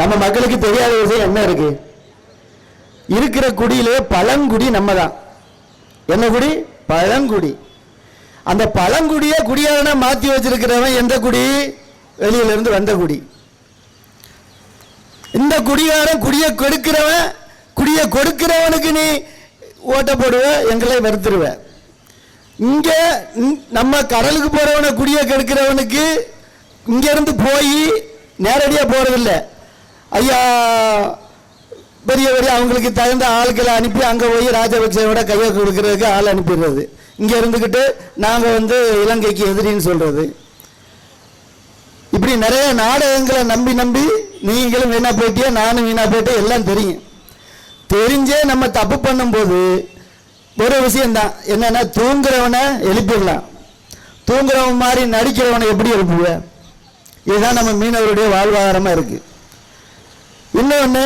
நம்ம மக்களுக்கு தெரியாத விஷயம் என்ன இருக்கு? இருக்கிற குடியிலே பழங்குடி நம்ம தான் என்ன குடி? பழங்குடி. அந்த பழங்குடியை குடியாரனா மாத்தி வச்சிருக்கிறவன் எந்த குடி? வெளியில இருந்து வந்த குடி. இந்த குடிகாரன் குடியை கெடுக்கிறவன் குடியை கொடுக்கிறவனுக்கு நீ ஓட்ட போடுவ எங்களை வெறுத்துருவ. இங்க நம்ம கடலுக்கு போறவனை குடியை கெடுக்கிறவனுக்கு இங்க இருந்து போய் நேரடியா போறதில்ல. ஐயா பெரிய பெரிய அவங்களுக்கு தகுந்த ஆட்களை அனுப்பி அங்கே போய் ராஜபக்சேவோட கையை கொடுக்கறதுக்கு ஆள் அனுப்பிடுறது. இங்கே இருந்துக்கிட்டு நாங்கள் வந்து இலங்கைக்கு எதிரின்னு சொல்கிறது இப்படி நிறைய நாடகங்களை நம்பி நம்பி நீங்களும் வீணா போயிட்டியா நானும் வீணா போயிட்டே எல்லாம் தெரியும். தெரிஞ்சே நம்ம தப்பு பண்ணும்போது ஒரு விஷயம்தான். என்னன்னா தூங்குறவனை எழுப்பிடலாம். தூங்குறவன் மாதிரி நடிக்கிறவனை எப்படி எழுப்புவ? இதுதான் நம்ம மீனவருடைய வாழ்வாதாரமாக இருக்குது இன்னொன்று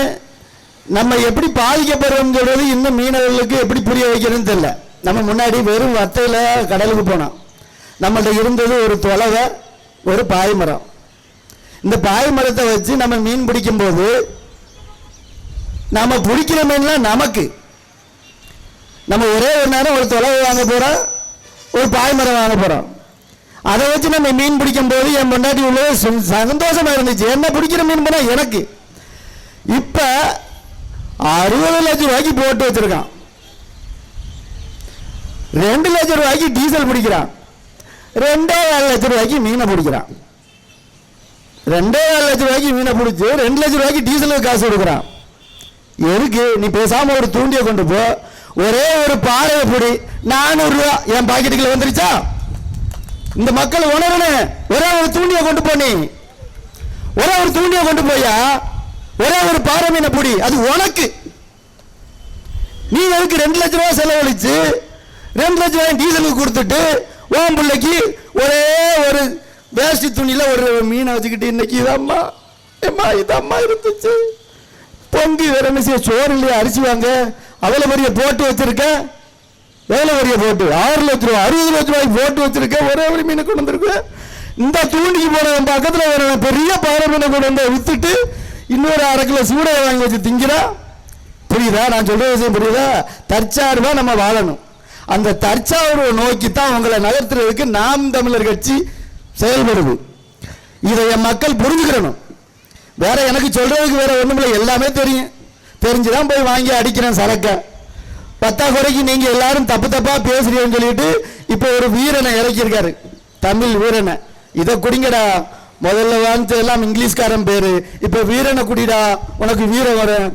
நம்ம எப்படி பாதிக்கப்படுறோம்னு சொல்றது இன்னும் மீனவர்களுக்கு எப்படி புரிய வைக்கிறதுன்னு தெரியல. நம்ம முன்னாடி வெறும் வத்தையில் கடலுக்கு போனோம். நம்மள்ட்ட இருந்தது ஒரு தொலைவை ஒரு பாய்மரம் இந்த பாய்மரத்தை வச்சு நம்ம மீன் பிடிக்கும்போது நம்ம பிடிக்கிற மீன்லாம் நமக்கு. நம்ம ஒரே ஒரு நேரம் ஒரு தொலைவை வாங்க போகிறோம் ஒரு பாய்மரம் வாங்க போகிறோம் அதை வச்சு நம்ம மீன் பிடிக்கும் போது என் முன்னாடி உள்ள சந்தோஷமாக இருந்துச்சு. என்ன பிடிக்கிற மீன் போனால் எனக்கு. இப்ப அறுபது லட்சம் ரூபாய்க்கு போட்டு வச்சிருக்கான். ரெண்டு லட்சம் ரூபாய்க்கு டீசல் பிடிக்கிறான். ரெண்டே ஏழு லட்சம் ரூபாய்க்கு மீனை பிடிக்கிறான். ரெண்டே ஏழு லட்சம் ரூபாய்க்கு மீனை பிடிச்சி ரெண்டு லட்சம் ரூபாய்க்கு டீசலுக்கு காசு கொடுக்குறான். எதுக்கு? நீ பேசாம ஒரு தூண்டியை கொண்டு போ. ஒரே ஒரு பாறையை பிடி. நானூறுரூவா என் பாக்கெட்டுக்குள்ள வந்துருச்சா? இந்த மக்கள் உணரணும். ஒரே ஒரு தூண்டியை கொண்டு போ நீ. ஒரே ஒரு தூண்டியை கொண்டு போயா? ஒரே ஒரு பாறை மீனை பிடி? அது உனக்கு. நீ எதுக்கு ரெண்டு லட்ச ரூபா செலவழிச்சு ரெண்டு லட்ச ரூபாய் டீசலுக்கு கொடுத்துட்டு ஓம் பிள்ளைக்கு ஒரே ஒரு வேஷ்டி துணியில் ஒரு மீனை வச்சுக்கிட்டு இன்னைக்கு இதம்மா. ஏம்மா இதம்மா இருந்துச்சு. பொங்கி வேற என்ன செய்ய சோறு இல்லையா அரிசி வாங்க. அவ்வளோ பெரிய போட்டு வச்சிருக்கேன் எவ்வளோ பெரிய போட்டு? ஆறு லட்ச ரூபா அறுபது லட்ச ரூபாய்க்கு போட்டு வச்சிருக்கேன் ஒரே ஒரு மீனை கொண்டு வந்திருக்கேன் இந்த தூண்டிக்கு போன பக்கத்தில் ஒரு பெரிய பாறை மீனை கொண்டு வந்து வித்துட்டு இன்னொரு அரை கிலோ சூடாக வாங்கி வச்சு திங்கிறா புரியுதா? நான் சொல்ற விஷயம் புரியுதா? தற்சார்பாக நம்ம வாழணும். அந்த தற்சார்பை நோக்கி தான் உங்களை நகர்த்துறதுக்கு நாம் தமிழர் கட்சி செயல்படுது. இதை என் மக்கள் புரிஞ்சுக்கிறணும். வேற எனக்கு சொல்றதுக்கு வேற இல்லை. எல்லாமே தெரியும். தெரிஞ்சுதான் போய் வாங்கி அடிக்கிறேன் சரக்க. பத்தா குறைக்கு நீங்க எல்லாரும் தப்பு தப்பா பேசுறீங்கன்னு சொல்லிட்டு இப்போ ஒரு வீரனை இறக்கியிருக்காரு. தமிழ் வீரனை. இதை குடிங்கடா. முதல்ல வாங்கிச்சது எல்லாம் இங்கிலீஷ்காரன் பேர். இப்போ வீரனை குடிடா உனக்கு வீரம் வரும்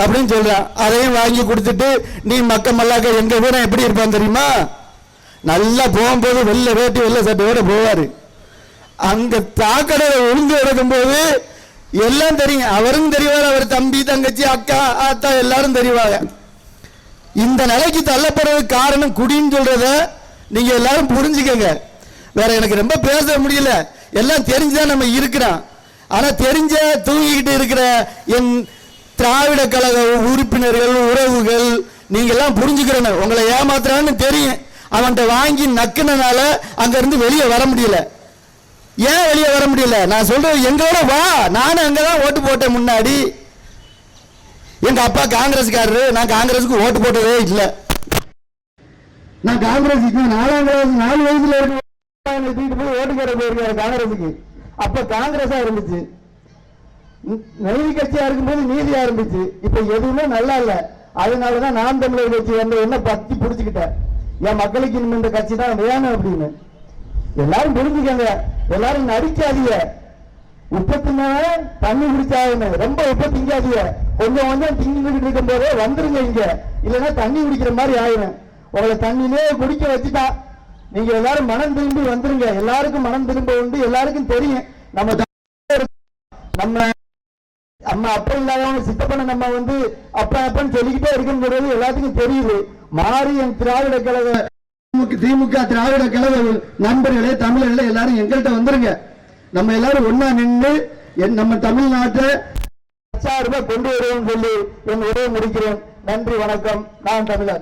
அப்படின்னு சொல்கிறான் அதையும் வாங்கி கொடுத்துட்டு நீ மக்க மல்லாக்க எங்கள் வீரன் எப்படி இருப்பான் தெரியுமா? நல்லா போகும்போது வெளில வேட்டி வெளில சட்டையோட போவார். அங்கே தாக்கடையில உளுந்து எடுக்கும்போது எல்லாம் தெரியும். அவரும் தெரிவார் அவர் தம்பி தங்கச்சி அக்கா ஆத்தா எல்லாரும் தெரிவாங்க. இந்த நிலைக்கு தள்ளப்படுறதுக்கு காரணம் குடின்னு சொல்கிறத நீங்கள் எல்லாரும் புரிஞ்சுக்கங்க. வேற எனக்கு ரொம்ப பேச முடியல. எல்லாம் தெரிஞ்சுதான் நம்ம இருக்கிறோம். ஆனால் தெரிஞ்ச தூங்கிக்கிட்டு இருக்கிற என் திராவிட கழக உறுப்பினர்கள் உறவுகள் நீங்கள்லாம் புரிஞ்சுக்கிறேன்னு. புரிஞ்சுக்கிறேன் உங்களை ஏமாத்துறான்னு தெரியும். அவன்கிட்ட வாங்கி நக்குனனால அங்கேருந்து வெளியே வர முடியல. ஏன் வெளியே வர முடியல? நான் சொல்கிறேன் எங்களோட வா. நானும் அங்கே தான் ஓட்டு போட்டேன் முன்னாடி. எங்கள் அப்பா காங்கிரஸ்காரரு. நான் காங்கிரஸுக்கு ஓட்டு போட்டதே இல்லை. நான் காங்கிரஸ் நாலாம் கிளாஸ் நாலு வயசுல இருக்கு தூக்கிட்டு போய் ஓட்டு போட போயிருக்காரு காங்கிரஸுக்கு. அப்ப காங்கிரஸா இருந்துச்சு. நீதி கட்சியா இருக்கும்போது நீதியா இருந்துச்சு. இப்ப எதுவுமே நல்லா இல்ல. அதனாலதான் நான் தமிழர் கட்சி வந்து என்ன பத்தி புடிச்சுக்கிட்டேன் என் மக்களுக்கு இனிமே இந்த கட்சி தான் வேணும் அப்படின்னு. எல்லாரும் புரிஞ்சுக்கங்க. எல்லாரும் நடிக்காதீங்க. உப்பு தண்ணி குடிச்சாகணும். ரொம்ப உப்பு திங்காதீங்க. கொஞ்சம் கொஞ்சம் திங்கிட்டு இருக்கும் போதே வந்துருங்க இங்க. இல்லைன்னா தண்ணி குடிக்கிற மாதிரி ஆயிரும். உங்களை தண்ணியிலே குடிக்க வச்சுட்டா நீங்க எல்லாரும் மனம் திரும்பி வந்துருங்க. எல்லாருக்கும் மனம் திரும்ப உண்டு. எல்லாருக்கும் தெரியும். நம்ம நம்ம நம்ம அப்ப இல்லாதவங்க சித்தப்பன நம்ம வந்து அப்ப அப்பன்னு சொல்லிக்கிட்டே இருக்குங்கிறது எல்லாத்துக்கும் தெரியுது. மாறி என் திராவிட கழக திமுக- திமுக திராவிட கழக நண்பர்களே தமிழர்களே எல்லாரும் எங்கள்கிட்ட வந்துருங்க. நம்ம எல்லாரும் ஒண்ணா நின்று என் நம்ம தமிழ்நாட்டை கொண்டு வருவோம் சொல்லி என் உரையை முடிக்கிறேன். நன்றி வணக்கம். நான் தமிழர்.